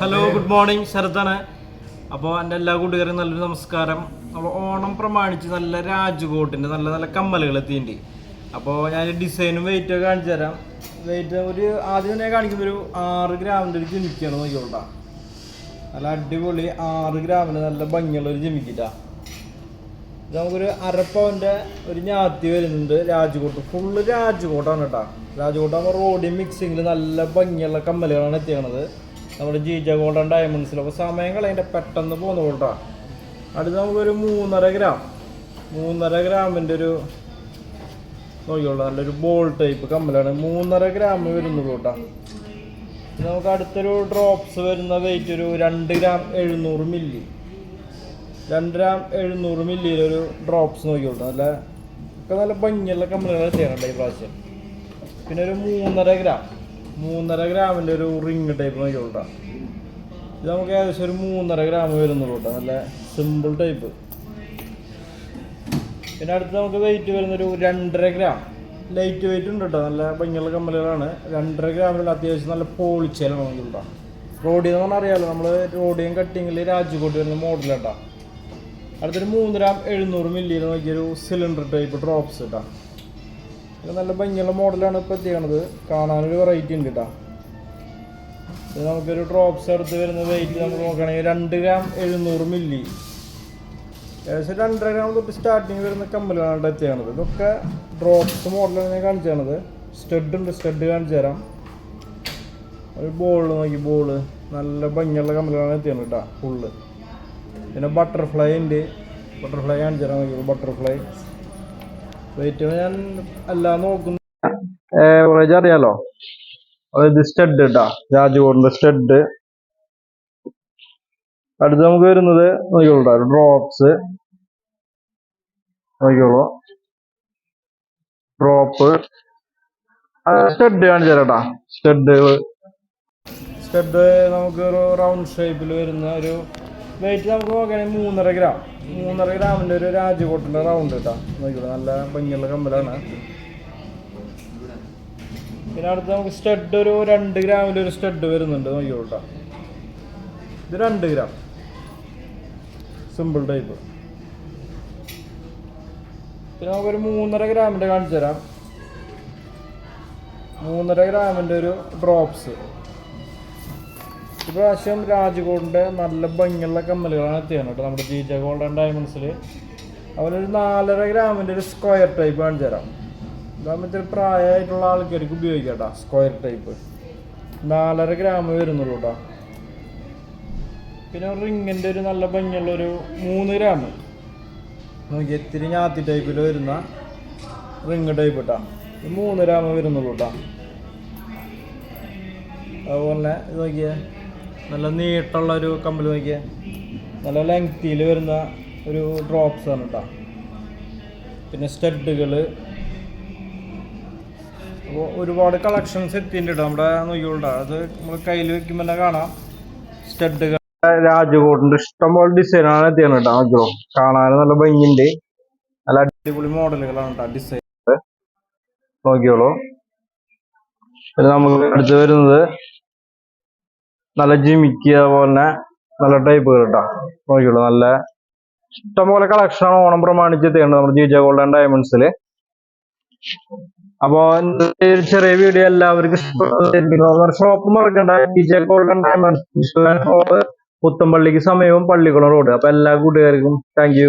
Hello good morning ശരത്താണ് അപ്പോൾ എന്റെ എല്ലാ കൂട്ടുകാരും നല്ലൊരു നമസ്കാരം. അപ്പോൾ ഓണം പ്രമാണിച്ച് നല്ല രാജ്കോട്ടിന്റെ നല്ല നല്ല കമ്മലുകൾ എത്തിയിട്ടുണ്ട്. അപ്പോൾ ഞാൻ ഡിസൈനും വെയിറ്റൊക്കെ കാണിച്ചു തരാം. വെയിറ്റ് ഒരു ആദ്യം തന്നെ കാണിക്കുന്ന ഒരു ആറ് ഗ്രാമിന്റെ ഒരു ജിമിക്കാണ് നോക്കിയോട്ടാ നല്ല അടിപൊളി ആറ് ഗ്രാമിന് നല്ല ഭംഗിയുള്ള ഒരു ജിമിക്കിട്ടാ ഇത് നമുക്കൊരു അരപ്പവന്റെ ഒരു ഞാത്തി വരുന്നുണ്ട്. രാജ്കോട്ട്. ഫുള്ള് രാജ്കോട്ടാണ് കേട്ടോ. രാജ്കോട്ടാകുമ്പോൾ റോഡിൽ മിക്സിങ്ങിൽ നല്ല ഭംഗിയുള്ള കമ്മലുകളാണ് എത്തിയണത് നമ്മുടെ ജീജ ഗോൾഡൻ ഡയമണ്ട്സിൽ അപ്പോൾ സമയങ്ങൾ അതിന്റെ പെട്ടെന്ന് പോകുന്ന കേട്ടോ അടുത്ത് നമുക്കൊരു മൂന്നര ഗ്രാം. മൂന്നര ഗ്രാമിന്റെ ഒരു നോക്കിയോളൂ നല്ലൊരു ബോൾ ടൈപ്പ് കമ്മലാണ്. മൂന്നര ഗ്രാം വരുന്നുള്ളൂ കേട്ടോ. നമുക്ക് അടുത്തൊരു ഡ്രോപ്സ് വരുന്ന വെയിറ്റ് ഒരു രണ്ട് ഗ്രാം എഴുന്നൂറ് മില്ലി രണ്ട് ഗ്രാം എഴുന്നൂറ് മില്ലിയിൽ ഒരു ഡ്രോപ്സ് നോക്കിയോളൂ നല്ല ഒക്കെ നല്ല ഭംഗിയുള്ള കമ്പനികൾ ചെയ്യണം ഈ പ്രാവശ്യം. പിന്നെ ഒരു മൂന്നര ഗ്രാം. മൂന്നര ഗ്രാമിന്റെ ഒരു റിങ് ടൈപ്പ് നോക്കിയോളൂ ഇത് നമുക്ക് ഏകദേശം ഒരു മൂന്നര ഗ്രാം വരുന്നുള്ളൂ കേട്ടോ നല്ല സിമ്പിൾ ടൈപ്പ് പിന്നെ അടുത്ത് നമുക്ക് വെയിറ്റ് വരുന്നൊരു രണ്ടര ഗ്രാം. ലൈറ്റ് വെയിറ്റ് ഉണ്ട് കേട്ടോ നല്ല ഭംഗിയുള്ള കമ്മലുകളാണ്. രണ്ടര ഗ്രാമിലുള്ള അത്യാവശ്യം നല്ല പോളിച്ചേലാണ് നമുക്ക് കേട്ടോ റോഡിൽ എന്ന് പറഞ്ഞാൽ അറിയാമല്ലോ നമ്മൾ റോഡിയും കട്ടിങ്ങിൽ രാജ്കോട്ട് വരുന്ന മോഡലാട്ടോ അടുത്തൊരു മൂന്ന് ഗ്രാം എഴുന്നൂറ് മില്ലിയിൽ നോക്കിയൊരു സിലിണ്ടർ ടൈപ്പ് ഡ്രോപ്സ് കേട്ടോ ഇത് നല്ല ഭംഗിയുള്ള മോഡലാണ് ഇപ്പോൾ ചെയ്യണത് കാണാനൊരു വെറൈറ്റി ഉണ്ട് കേട്ടോ ഇത് നമുക്കൊരു ഡ്രോപ്സ് അടുത്ത് വരുന്ന വെയിറ്റ് നമുക്ക് നോക്കുകയാണെങ്കിൽ രണ്ട് ഗ്രാം എഴുന്നൂറ് മില്ലി ഏകദേശം രണ്ടര ഗ്രാം തൊട്ട് സ്റ്റാർട്ടിങ് വരുന്ന കമ്മലാണ് ഇവിടെ ചെയ്യണത് ഇതൊക്കെ ഡ്രോപ്സ് മോഡലാണ് ഞാൻ കാണിച്ചു തരണത് സ്റ്റഡ് ഉണ്ട് സ്റ്റഡ് കാണിച്ചു തരാം ഒരു ബോൾ നോക്കി ബോൾ നല്ല ഭംഗിയുള്ള കമ്മലാണ് എത്തിയത് കേട്ടോ ഫുള്ള് പിന്നെ ബട്ടർഫ്ലൈ ഉണ്ട്. ബട്ടർഫ്ലൈ കാണിച്ചു തരാൻ നോക്കി ബട്ടർഫ്ലൈ വെയിറ്റ് ഞാൻ എല്ലാം നോക്കുന്നു. ഏവറേജ് അറിയാലോ? അതായത് സ്റ്റഡ് കേട്ടാ സ്റ്റഡ്. അടുത്ത് നമുക്ക് വരുന്നത് നോക്കിക്കോളൂ ഡ്രോപ്സ്. നോക്കിക്കോളൂ. ഡ്രോപ്പ്. സ്റ്റഡ് കാണിച്ചു തരാട്ടാ സ്റ്റഡുകൾ സ്റ്റഡ് നമുക്ക് ഒരു റൗണ്ട് ഷേപ്പിൽ വരുന്ന ഒരു വെയിറ്റ് നമുക്ക് നോക്കുകയാണെങ്കിൽ മൂന്നര ഗ്രാം മൂന്നര ഗ്രാമിന്റെ ഒരു രാജകോട്ടിന്റെ റൗണ്ട് കേട്ടോ നോക്കിക്കോളൂ നല്ല ഭംഗിയുള്ള കമ്പലാണ്. പിന്നെ അടുത്ത് നമുക്ക് സ്റ്റഡ് ഒരു രണ്ട് ഗ്രാമിന്റെ ഒരു സ്റ്റഡ് വരുന്നുണ്ട്. നോക്കിക്കോളൂ കേട്ടോ ഇത് രണ്ട് ഗ്രാം സിമ്പിൾ ടൈപ്പ് പിന്നെ നമുക്കൊരു മൂന്നര ഗ്രാമിന്റെ കാണിച്ചു തരാം മൂന്നര ഗ്രാമിന്റെ ഒരു ഡ്രോപ്സ് ഇപ്രാവശ്യം രാജ്കോട്ടിന്റെ നല്ല ഭംഗിയുള്ള കമ്മലുകളാണ് എത്തിയാണ് കേട്ടോ. നമ്മുടെ ജീജ ഗോൾഡൻ ഡയമണ്ട്സിൽ അവനൊരു നാലര ഗ്രാമിന്റെ ഒരു സ്ക്വയർ ടൈപ്പ് കാണിച്ചു തരാം. ഇതാകുമ്പോൾ ഇത്തിരി പ്രായമായിട്ടുള്ള ആൾക്കാർക്ക് ഉപയോഗിക്കാം കേട്ടോ സ്ക്വയർ ടൈപ്പ് നാലര ഗ്രാം വരുന്നുള്ളൂ കേട്ടോ. പിന്നെ റിങ്ങിന്റെ ഒരു നല്ല ഭംഗിയുള്ള ഒരു മൂന്ന് ഗ്രാം നമുക്ക് ഇത്തിരി ഞാത്തി ടൈപ്പിൽ വരുന്ന റിങ് ടൈപ്പ് കേട്ടോ ഇത് മൂന്ന് ഗ്രാം വരുന്നുള്ളൂ കേട്ടോ. അതുപോലെ നോക്കിയേ. നല്ല നീട്ടുള്ള ഒരു കമ്പിൾ നോക്കിയേ. നല്ല ലെങ്തിയിൽ വരുന്ന ഒരു ഡ്രോപ്സ് ആണ് കേട്ടോ പിന്നെ സ്റ്റഡുകൾ അപ്പോൾ ഒരുപാട് കളക്ഷൻസ് എത്തിയിട്ടുണ്ട് കേട്ടോ നമ്മുടെ നോക്കിയോളൂ അത് നമ്മൾ കയ്യിൽ വെക്കുമ്പോൾ തന്നെ കാണാം. സ്റ്റഡുകൾ രാജകോട്ടിന്റെ ഇഷ്ടംപോലെ ഡിസൈനാണ് എത്തിയാണ് കേട്ടോ നോക്കിയോ കാണാൻ നല്ല ഭംഗിയുണ്ട്. നല്ല അടിപൊളി മോഡലുകളാണ് കേട്ടോ ഡിസൈൻ നോക്കിയോളൂ പിന്നെ നമുക്ക് അടുത്ത് വരുന്നത് നല്ല ജിമിക്ക് അതുപോലെ നല്ല ടൈപ്പ് കേട്ടോ നോക്കിയുള്ളൂ നല്ല ഇഷ്ടംപോലെ കളക്ഷനാണ് ഓണം പ്രമാണിച്ച് തേണ്ടത് നമ്മുടെ ജീജ ഗോൾഡൻ ഡയമണ്ട്സിൽ അപ്പോ ചെറിയ വീഡിയോ എല്ലാവർക്കും ഷോപ്പ് മറക്കണ്ട. ജീജ ഗോൾഡൻ ഡയമണ്ട്സ് ഷോപ്പ് പുത്തമ്പള്ളിക്ക് സമയവും പള്ളിക്കുളം റോഡ് അപ്പൊ എല്ലാ കൂട്ടുകാർക്കും താങ്ക്